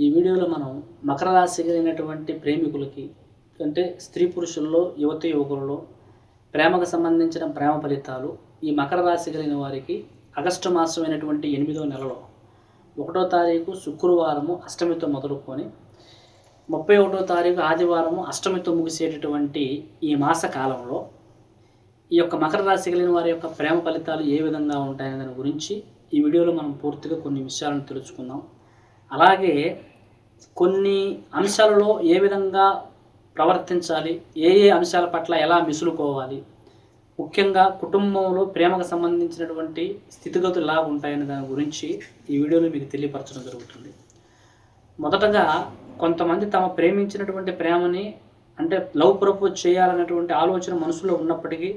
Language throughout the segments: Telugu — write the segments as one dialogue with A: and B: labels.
A: ఈ వీడియోలో మనం మకర రాశి కలిగినటువంటి ప్రేమికులకి అంటే స్త్రీ పురుషుల్లో యువత యువకులలో ప్రేమకు సంబంధించిన ప్రేమ ఫలితాలు ఈ మకర రాశి కలిగిన వారికి ఆగస్టు మాసమైనటువంటి ఎనిమిదో నెలలో ఒకటో తారీఖు శుక్రవారము అష్టమితో మొదలుకొని ముప్పై ఒకటో తారీఖు ఆదివారము అష్టమితో ముగిసేటటువంటి ఈ మాస కాలంలో ఈ యొక్క మకర రాశి కలిగిన వారి యొక్క ప్రేమ ఫలితాలు ఏ విధంగా ఉంటాయనే దాని గురించి ఈ వీడియోలో మనం పూర్తిగా కొన్ని విషయాలను తెలుసుకుందాం. అలాగే కొన్ని అంశాలలో ఏ విధంగా ప్రవర్తించాలి ఏ ఏ అంశాల పట్ల ఎలా మిసులుకోవాలి ముఖ్యంగా కుటుంబంలో ప్రేమకు సంబంధించినటువంటి స్థితిగతులు ఎలా ఉంటాయనే దాని గురించి ఈ వీడియోలో మీకు తెలియపరచడం జరుగుతుంది. మొదటగా కొంతమంది తమ ప్రేమించినటువంటి ప్రేమని అంటే లవ్ ప్రపోజ్ చేయాలనేటువంటి ఆలోచన మనసులో ఉన్నప్పటికీ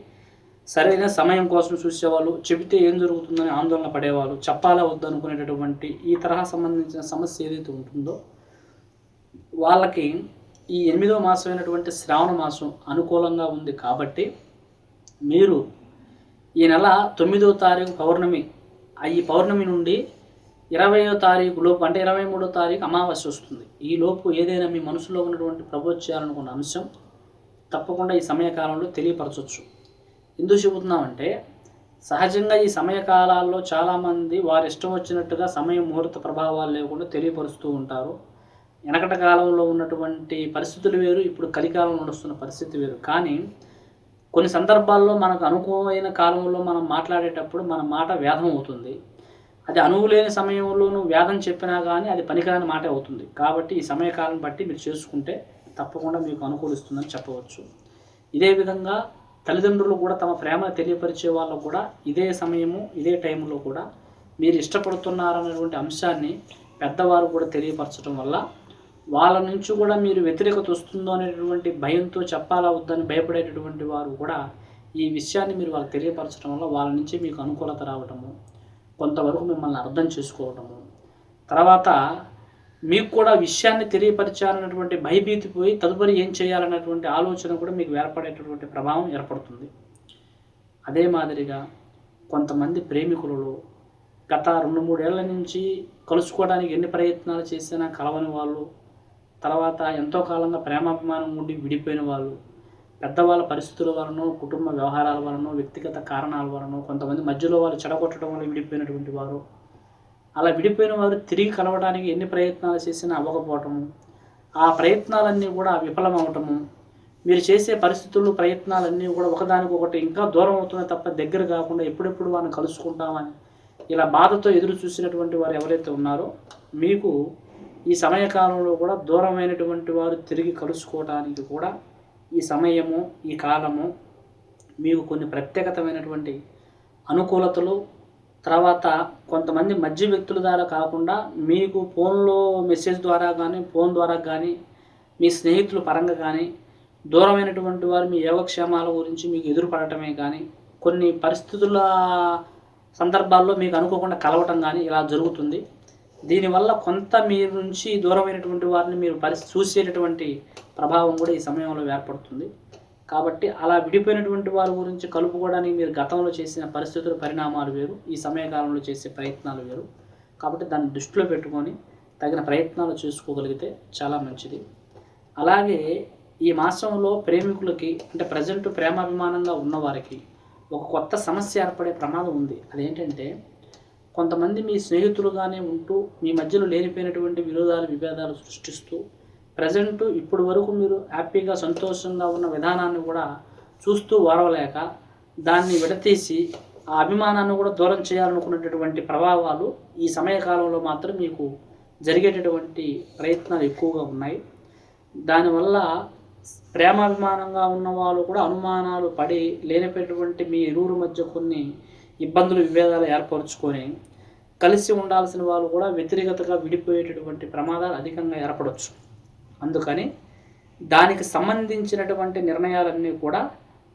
A: సరైన సమయం కోసం చూసేవాళ్ళు చెబితే ఏం జరుగుతుందని ఆందోళన పడేవాళ్ళు చెప్పాలా వద్దనుకునేటటువంటి ఈ తరహా సంబంధించిన సమస్య ఏదైతే ఉంటుందో వాళ్ళకి ఈ ఎనిమిదవ మాసం అయినటువంటి శ్రావణ మాసం అనుకూలంగా ఉంది కాబట్టి మీరు ఈ నెల తొమ్మిదవ తారీఖు పౌర్ణమి ఆ ఈ పౌర్ణమి నుండి ఇరవయో తారీఖు లోపు అంటే ఇరవై మూడో తారీఖు అమావాస్య వస్తుంది. ఈ లోపు ఏదైనా మీ మనసులో ఉన్నటువంటి ప్రపోజ్ చేయాలనుకున్న అంశం తప్పకుండా ఈ సమయకాలంలో తెలియపరచవచ్చు ఎందుకు చెబుతున్నామంటే సహజంగా ఈ సమయకాలాల్లో చాలామంది వారి ఇష్టం వచ్చినట్టుగా సమయ ముహూర్త ప్రభావాలు లేకుండా తెలియపరుస్తూ ఉంటారు. వెనకట కాలంలో ఉన్నటువంటి పరిస్థితులు వేరు ఇప్పుడు కలికాలం నడుస్తున్న పరిస్థితి వేరు. కానీ కొన్ని సందర్భాల్లో మనకు అనుకూలమైన కాలంలో మనం మాట్లాడేటప్పుడు మన మాట వేధం అవుతుంది. అది అనువు లేని సమయంలోనూ వేదం చెప్పినా కానీ అది పనికిరాని మాట అవుతుంది. కాబట్టి ఈ సమయకాలం బట్టి మీరు చేసుకుంటే తప్పకుండా మీకు అనుకూలిస్తుందని చెప్పవచ్చు. ఇదే విధంగా తల్లిదండ్రులు కూడా తమ ప్రేమ తెలియపరిచే వాళ్ళు కూడా ఇదే సమయము ఇదే టైంలో కూడా మీరు ఇష్టపడుతున్నారనేటువంటి అంశాన్ని పెద్దవారు కూడా తెలియపరచడం వల్ల వాళ్ళ నుంచి కూడా మీరు వ్యతిరేకత వస్తుందో అనేటువంటి భయంతో చెప్పాలా వద్దని భయపడేటటువంటి వారు కూడా ఈ విషయాన్ని మీరు వాళ్ళకి తెలియపరచడం వల్ల వాళ్ళ నుంచి మీకు అనుకూలత రావటము కొంతవరకు మిమ్మల్ని అర్థం చేసుకోవటము. తర్వాత మీకు కూడా విషయాన్ని తెలియపరచాలన్నటువంటి భయభీతి పోయి తదుపరి ఏం చేయాలన్నటువంటి ఆలోచన కూడా మీకు ఏర్పడేటటువంటి ప్రభావం ఏర్పడుతుంది. అదే మాదిరిగా కొంతమంది ప్రేమికులలో గత రెండు మూడేళ్ళ నుంచి కలుసుకోవడానికి ఎన్ని ప్రయత్నాలు చేసినా కలవని వాళ్ళు తర్వాత ఎంతో కాలంగా ప్రేమాభిమానం ఉండి విడిపోయిన వాళ్ళు పెద్దవాళ్ళ పరిస్థితుల వలన కుటుంబ వ్యవహారాల వలన వ్యక్తిగత కారణాల వలన కొంతమంది మధ్యలో వాళ్ళు చెడగొట్టడం వల్ల విడిపోయినటువంటి వారు. అలా విడిపోయిన వారు తిరిగి కలవడానికి ఎన్ని ప్రయత్నాలు చేసినా అవ్వకపోవటము ఆ ప్రయత్నాలన్నీ కూడా విఫలమవటము మీరు చేసే పరిస్థితులు ప్రయత్నాలన్నీ కూడా ఒకదానికొకటి ఇంకా దూరం అవుతున్నాయి తప్ప దగ్గర కాకుండా ఎప్పుడెప్పుడు వారిని కలుసుకుంటామని ఇలా బాధతో ఎదురు చూసినటువంటి వారు ఎవరైతే ఉన్నారో మీకు ఈ సమయకాలంలో కూడా దూరమైనటువంటి వారు తిరిగి కలుసుకోవడానికి కూడా ఈ సమయము ఈ కాలము మీకు కొన్ని ప్రత్యేకతమైనటువంటి అనుకూలతలు తర్వాత కొంతమంది మధ్య వ్యక్తుల ద్వారా కాకుండా మీకు ఫోన్లో మెసేజ్ ద్వారా కానీ ఫోన్ ద్వారా కానీ మీ స్నేహితుల పరంగా కానీ దూరమైనటువంటి వారు మీ యోగక్షేమాల గురించి మీకు ఎదురుపడటమే కానీ కొన్ని పరిస్థితుల సందర్భాల్లో మీకు అనుకోకుండా కలవటం కానీ ఇలా జరుగుతుంది. దీనివల్ల కొంత మీ నుంచి దూరమైనటువంటి వారిని మీరు పరి చూసేటటువంటి ప్రభావం కూడా ఈ సమయంలో ఏర్పడుతుంది. కాబట్టి అలా విడిపోయినటువంటి వారి గురించి కలుపుకోవడానికి మీరు గతంలో చేసిన పరిస్థితుల పరిణామాలు వేరు. ఈ సమయకాలంలో చేసే ప్రయత్నాలు వేరు. కాబట్టి దాన్ని దృష్టిలో పెట్టుకొని తగిన ప్రయత్నాలు చేసుకోగలిగితే చాలా మంచిది. అలాగే ఈ మాసంలో ప్రేమికులకి అంటే ప్రజెంట్ ప్రేమాభిమానంగా ఉన్నవారికి ఒక కొత్త సమస్య ఏర్పడే ప్రమాదం ఉంది. అదేంటంటే కొంతమంది మీ స్నేహితులుగానే ఉంటూ మీ మధ్యలో లేనిపోయినటువంటి విరోధాలు విభేదాలు సృష్టిస్తూ ప్రజెంట్ ఇప్పుడు వరకు మీరు హ్యాపీగా సంతోషంగా ఉన్న విధానాన్ని కూడా చూస్తూ ఓరవలేక దాన్ని విడతీసి ఆ అభిమానాన్ని కూడా దూరం చేయాలనుకున్నటువంటి ప్రభావాలు ఈ సమయకాలంలో మాత్రం మీకు జరిగేటటువంటి ప్రయత్నాలు ఎక్కువగా ఉన్నాయి. దానివల్ల ప్రేమాభిమానంగా ఉన్న వాళ్ళు కూడా అనుమానాలు పడి లేనిపోయినటువంటి మీ ఇరువురు మధ్య కొన్ని ఇబ్బందులు విభేదాలు ఏర్పరచుకొని కలిసి ఉండాల్సిన వాళ్ళు కూడా వ్యతిరేకతగా విడిపోయేటటువంటి ప్రమాదాలు అధికంగా ఏర్పడవచ్చు అందుకని దానికి సంబంధించినటువంటి నిర్ణయాలన్నీ కూడా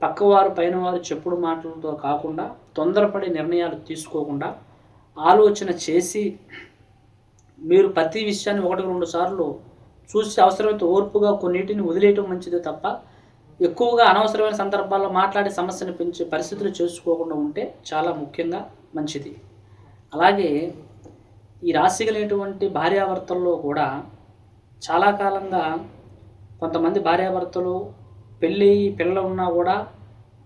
A: పక్కవారు పైన వారు చెప్పుడు మాటలతో కాకుండా తొందరపడి నిర్ణయాలు తీసుకోకుండా ఆలోచన చేసి మీరు ప్రతి విషయాన్ని ఒకటి రెండు సార్లు చూసి అవసరమైతే ఓర్పుగా కొన్నిటిని వదిలేయటం మంచిదే తప్ప ఎక్కువగా అనవసరమైన సందర్భాల్లో మాట్లాడే సమస్యను పెంచే పరిస్థితులు చేసుకోకుండా ఉంటే చాలా ముఖ్యంగా మంచిది. అలాగే ఈ రాశి కలిగినటువంటి భార్యాభర్తల్లో కూడా చాలా కాలంగా కొంతమంది భార్యాభర్తలు పెళ్ళి పిల్లలు ఉన్నా కూడా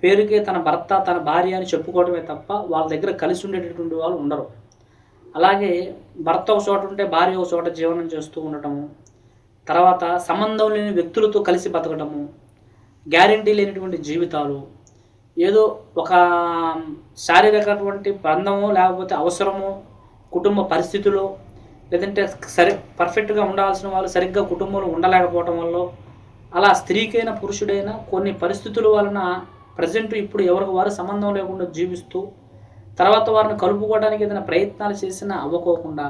A: పేరుకే తన భర్త తన భార్య అని చెప్పుకోవడమే తప్ప వాళ్ళ దగ్గర కలిసి ఉండేటటువంటి వాళ్ళు ఉండరు. అలాగే భర్త ఒక చోట ఉంటే భార్య ఒక చోట జీవనం చేస్తూ ఉండటము తర్వాత సంబంధం లేని వ్యక్తులతో కలిసి బతకడము గ్యారంటీ లేనటువంటి జీవితాలు ఏదో ఒక శారీరకటువంటి బంధమో లేకపోతే అవసరమో కుటుంబ పరిస్థితులు లేదంటే సరి పర్ఫెక్ట్గా ఉండాల్సిన వాళ్ళు సరిగ్గా కుటుంబంలో ఉండలేకపోవటం వల్ల అలా స్త్రీకైనా పురుషుడైనా కొన్ని పరిస్థితుల వలన ప్రజెంట్ ఇప్పుడు ఎవరికి వారు సంబంధం లేకుండా జీవిస్తూ తర్వాత వారిని కలుపుకోవడానికి ఏదైనా ప్రయత్నాలు చేసినా అవ్వకోకుండా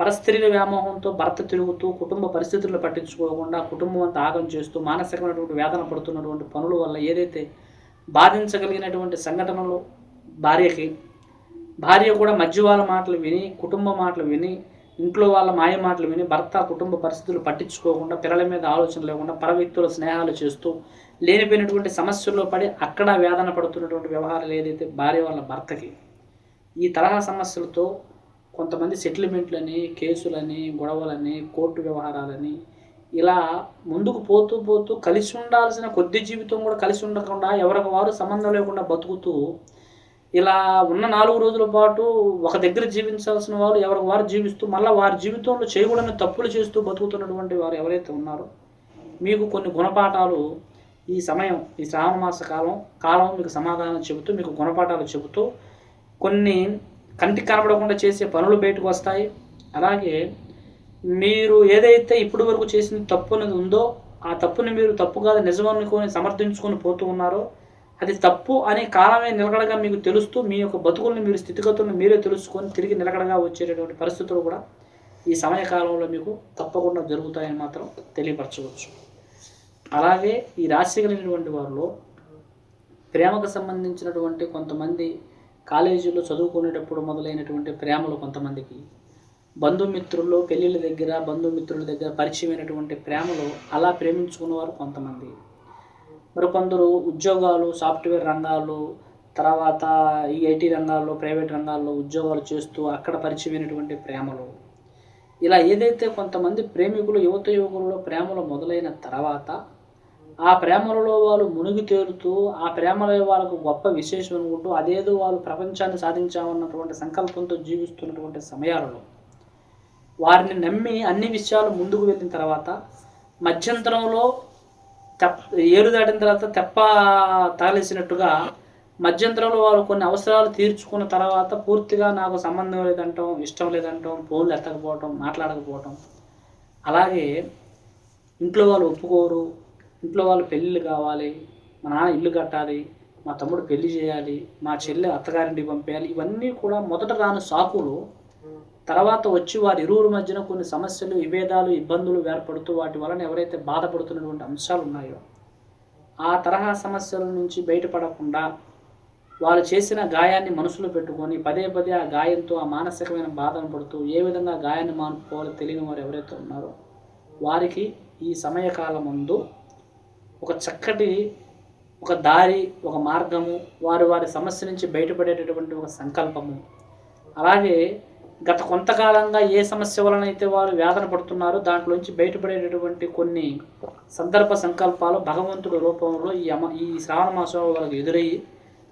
A: పరస్త్రీల వ్యామోహంతో భర్త తిరుగుతూ కుటుంబ పరిస్థితులను పట్టించుకోకుండా కుటుంబం అంతా ఆగం చేస్తూ మానసికమైనటువంటి వేదన పడుతున్నటువంటి పనుల వల్ల ఏదైతే బాధించగలిగినటువంటి సంఘటనలు భార్యకి భార్య కూడా మధ్య వాళ్ళ మాటలు విని కుటుంబ మాటలు విని ఇంట్లో వాళ్ళ మాయ మాటలు విని భర్త కుటుంబ పరిస్థితులు పట్టించుకోకుండా పిల్లల మీద ఆలోచన లేకుండా పరవ్యక్తుల స్నేహాలు చేస్తూ లేనిపోయినటువంటి సమస్యల్లో పడి అక్కడ వేదన పడుతున్నటువంటి వ్యవహారాలు ఏదైతే భార్య వాళ్ళ భర్తకి ఈ తరహా సమస్యలతో కొంతమంది సెటిల్మెంట్లని కేసులని గొడవలని కోర్టు వ్యవహారాలని ఇలా ముందుకు పోతూ పోతూ కలిసి ఉండాల్సిన కొద్ది జీవితం కూడా కలిసి ఉండకుండా ఎవరికి వారు సంబంధం లేకుండా బతుకుతూ ఇలా ఉన్న నాలుగు రోజుల పాటు ఒక దగ్గర జీవించాల్సిన వారు ఎవరికి వారు జీవిస్తూ మళ్ళీ వారి జీవితంలో చేయకూడని తప్పులు చేస్తూ బతుకుతున్నటువంటి వారు ఎవరైతే ఉన్నారో మీకు కొన్ని గుణపాఠాలు ఈ సమయం ఈ శ్రావణ మాస కాలం కాలం మీకు సమాధానం చెబుతూ మీకు గుణపాఠాలు చెబుతూ కొన్ని కంటికి కనబడకుండా చేసే పనులు బయటకు వస్తాయి. అలాగే మీరు ఏదైతే ఇప్పటి వరకు చేసిన తప్పు అనేది ఉందో ఆ తప్పుని మీరు తప్పు కాదు నిజం అనుకొని సమర్థించుకొని పోతూ ఉన్నారో అది తప్పు అనే కాలమే నిలకడగా మీకు తెలుస్తూ మీ యొక్క బతుకుల్ని మీరు స్థితిగతులను మీరే తెలుసుకొని తిరిగి నిలకడగా వచ్చేటటువంటి పరిస్థితులు కూడా ఈ సమయకాలంలో మీకు తప్పకుండా జరుగుతాయని మాత్రం తెలియపరచవచ్చు. అలాగే ఈ రాశి కలిగినటువంటి వారిలో ప్రేమకు సంబంధించినటువంటి కొంతమంది కాలేజీలో చదువుకునేటప్పుడు మొదలైనటువంటి ప్రేమలు కొంతమందికి బంధుమిత్రుల్లో పెళ్ళిళ్ళ దగ్గర బంధుమిత్రుల దగ్గర పరిచయమైనటువంటి ప్రేమలు అలా ప్రేమించుకునేవారు కొంతమంది. మరికొందరు ఉద్యోగాలు సాఫ్ట్వేర్ రంగాలు తర్వాత ఈ ఐటీ రంగాల్లో ప్రైవేట్ రంగాల్లో ఉద్యోగాలు చేస్తూ అక్కడ పరిచయమైనటువంటి ప్రేమలు. ఇలా ఏదైతే కొంతమంది ప్రేమికులు యువత యువకులలో ప్రేమలు మొదలైన తర్వాత ఆ ప్రేమలలో వాళ్ళు మునిగి తేలుతూ ఆ ప్రేమలో వాళ్ళకు గొప్ప విశేషం అనుకుంటూ అదేదో వాళ్ళు ప్రపంచాన్ని సాధించామన్నటువంటి సంకల్పంతో జీవిస్తున్నటువంటి సమయాలలో వారిని నమ్మి అన్ని విషయాలు ముందుకు వెళ్ళిన తర్వాత మధ్యంతరంలో తెప్ప ఏరు దాటిన తర్వాత తెప్ప తగలేసినట్టుగా మధ్యంతరంలో వాళ్ళు కొన్ని అవసరాలు తీర్చుకున్న తర్వాత పూర్తిగా నాకు సంబంధం లేదంటాం ఇష్టం లేదంటాం ఫోన్లు ఎత్తకపోవటం మాట్లాడకపోవటం అలాగే ఇంట్లో వాళ్ళు ఒప్పుకోరు ఇంట్లో వాళ్ళు పెళ్ళిళ్ళు కావాలి మా నాన్న ఇల్లు కట్టాలి మా తమ్ముడు పెళ్ళి చేయాలి మా చెల్లె అత్తగారింటికి పంపేయాలి ఇవన్నీ కూడా మొదట రాని సాకులు తర్వాత వచ్చి వారి ఇరువురు మధ్యన కొన్ని సమస్యలు విభేదాలు ఇబ్బందులు ఏర్పడుతూ వాటి వలన ఎవరైతే బాధపడుతున్నటువంటి అంశాలు ఉన్నాయో ఆ తరహా సమస్యల నుంచి బయటపడకుండా వాళ్ళు చేసిన గాయాన్ని మనసులో పెట్టుకొని పదే పదే ఆ గాయంతో ఆ మానసికమైన బాధను పడుతూ ఏ విధంగా గాయాన్ని మానుకోవాలో తెలియని వారు ఎవరైతే ఉన్నారో వారికి ఈ సమయకాలం ముందు ఒక చక్కటి ఒక దారి ఒక మార్గము వారి వారి సమస్య నుంచి బయటపడేటటువంటి ఒక సంకల్పము. అలాగే గత కొంతకాలంగా ఏ సమస్య వలన అయితే వారు వేదన పడుతున్నారో దాంట్లోంచి బయటపడేటటువంటి కొన్ని సందర్భ సంకల్పాలు భగవంతుడి రూపంలో ఈ అమ ఈ శ్రావణ మాసంలో వాళ్ళకి ఎదురయ్యి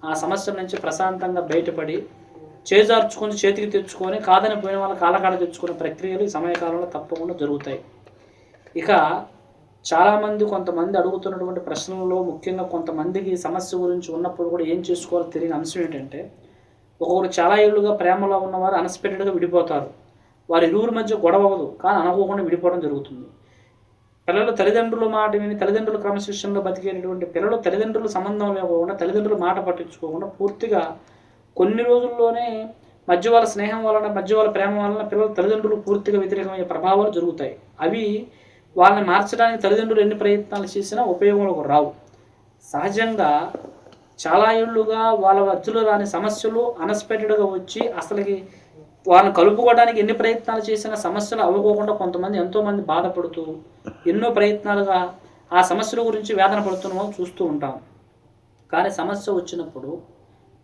A: ఆ సమస్య నుంచి ప్రశాంతంగా బయటపడి చేజార్చుకొని చేతికి తెచ్చుకొని కాదని పోయిన వాళ్ళ కాలకాడ తెచ్చుకునే ప్రక్రియలు ఈ సమయకాలంలో తప్పకుండా జరుగుతాయి. ఇక చాలామంది కొంతమంది అడుగుతున్నటువంటి ప్రశ్నలలో ముఖ్యంగా కొంతమందికి సమస్య గురించి ఉన్నప్పుడు కూడా ఏం చేసుకోవాలో తెలియని అంశం ఏంటంటే ఒకరు చాలా ఏళ్ళుగా ప్రేమలో ఉన్నవారు అన్ఎక్స్పెక్టెడ్గా విడిపోతారు. వారి ఇరువురి మధ్య గొడవ అవ్వదు కానీ అనుకోకుండా విడిపోవడం జరుగుతుంది. పిల్లలు తల్లిదండ్రుల మాట విని తల్లిదండ్రుల క్రమశిక్షణలో బతికేటటువంటి పిల్లలు తల్లిదండ్రుల సంబంధం లేకుండా తల్లిదండ్రుల మాట పట్టించుకోకుండా పూర్తిగా కొన్ని రోజుల్లోనే మధ్య వాళ్ళ స్నేహం వలన మధ్య వాళ్ళ ప్రేమ వలన పిల్లల తల్లిదండ్రులు పూర్తిగా వ్యతిరేకమయ్యే ప్రభావాలు జరుగుతాయి. అవి వాళ్ళని మార్చడానికి తల్లిదండ్రులు ఎన్ని ప్రయత్నాలు చేసినా ఉపయోగంలోకి రావు. సహజంగా చాలా ఏళ్ళుగా వాళ్ళ మధ్యలో రాని సమస్యలు అన్ఎక్స్పెక్టెడ్గా వచ్చి అసలుకి వాళ్ళని కలుపుకోవడానికి ఎన్ని ప్రయత్నాలు చేసినా సమస్యలు అవ్వకోకుండా కొంతమంది ఎంతోమంది బాధపడుతూ ఎన్నో ప్రయత్నాలుగా ఆ సమస్యల గురించి వేదన పడుతున్నామో చూస్తూ ఉంటాం. కానీ సమస్య వచ్చినప్పుడు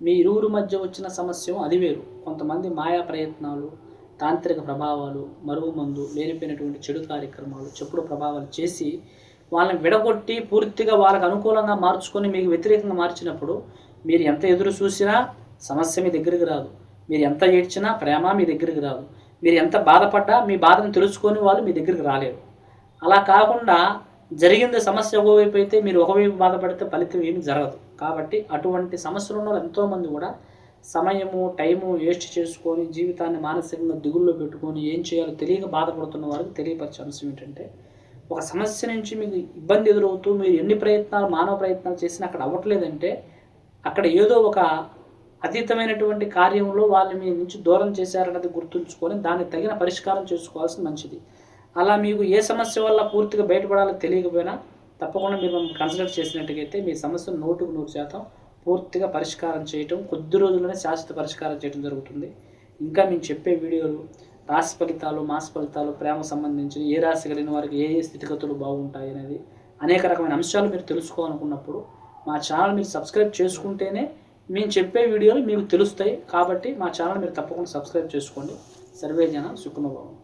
A: మీ ఇరువురు మధ్య వచ్చిన సమస్య అది వేరు. కొంతమంది మాయా ప్రయత్నాలు తాంత్రిక ప్రభావాలు మరుగు మందు లేనిపోయినటువంటి చెడు కార్యక్రమాలు చెప్పుడు ప్రభావాలు చేసి వాళ్ళని విడగొట్టి పూర్తిగా వాళ్ళకు అనుకూలంగా మార్చుకొని మీకు వ్యతిరేకంగా మార్చినప్పుడు మీరు ఎంత ఎదురు చూసినా సమస్య మీ దగ్గరికి రాదు. మీరు ఎంత ఏడ్చినా ప్రేమ మీ దగ్గరికి రాదు. మీరు ఎంత బాధపడ్డా మీ బాధను తెలుసుకొని వాళ్ళు మీ దగ్గరికి రాలేరు. అలా కాకుండా జరిగింది సమస్య ఒకవైపు అయితే మీరు ఒకవైపు బాధపడితే ఫలితం ఏమి జరగదు. కాబట్టి అటువంటి సమస్యలు ఉన్న వాళ్ళు ఎంతోమంది కూడా సమయము టైము వేస్ట్ చేసుకొని జీవితాన్ని మానసికంగా దిగుల్లో పెట్టుకొని ఏం చేయాలో తెలియక బాధపడుతున్న వారికి తెలియపరిచే అంశం ఏంటంటే ఒక సమస్య నుంచి మీకు ఇబ్బంది ఎదురవుతూ మీరు ఎన్ని ప్రయత్నాలు మానవ ప్రయత్నాలు చేసినా అక్కడ అవ్వట్లేదంటే అక్కడ ఏదో ఒక అతీతమైనటువంటి కార్యంలో వాళ్ళు మీ నుంచి దూరం చేశారన్నది గుర్తుంచుకొని దానికి తగిన పరిష్కారం చేసుకోవాల్సిన మంచిది. అలా మీకు ఏ సమస్య వల్ల పూర్తిగా బయటపడాలో తెలియకపోయినా తప్పకుండా మీరు మమ్మల్ని కన్సిడర్ చేసినట్టుగైతే మీ సమస్యను నూటుకు నూరు శాతం పూర్తిగా పరిష్కారం చేయటం కొద్ది రోజుల్లోనే శాశ్వత పరిష్కారం చేయడం జరుగుతుంది. ఇంకా మేము చెప్పే వీడియోలు రాశి ఫలితాలు మాస ఫలితాలు ప్రేమ సంబంధించి ఏ రాశి కలిగిన వారికి ఏ ఏ స్థితిగతులు బాగుంటాయి అనేది అనేక రకమైన అంశాలు మీరు తెలుసుకోవాలనుకున్నప్పుడు మా ఛానల్ మీరు సబ్స్క్రైబ్ చేసుకుంటేనే మేము చెప్పే వీడియోలు మీకు తెలుస్తాయి. కాబట్టి మా ఛానల్ మీరు తప్పకుండా సబ్స్క్రైబ్ చేసుకోండి. సర్వే జన సుఖమభావం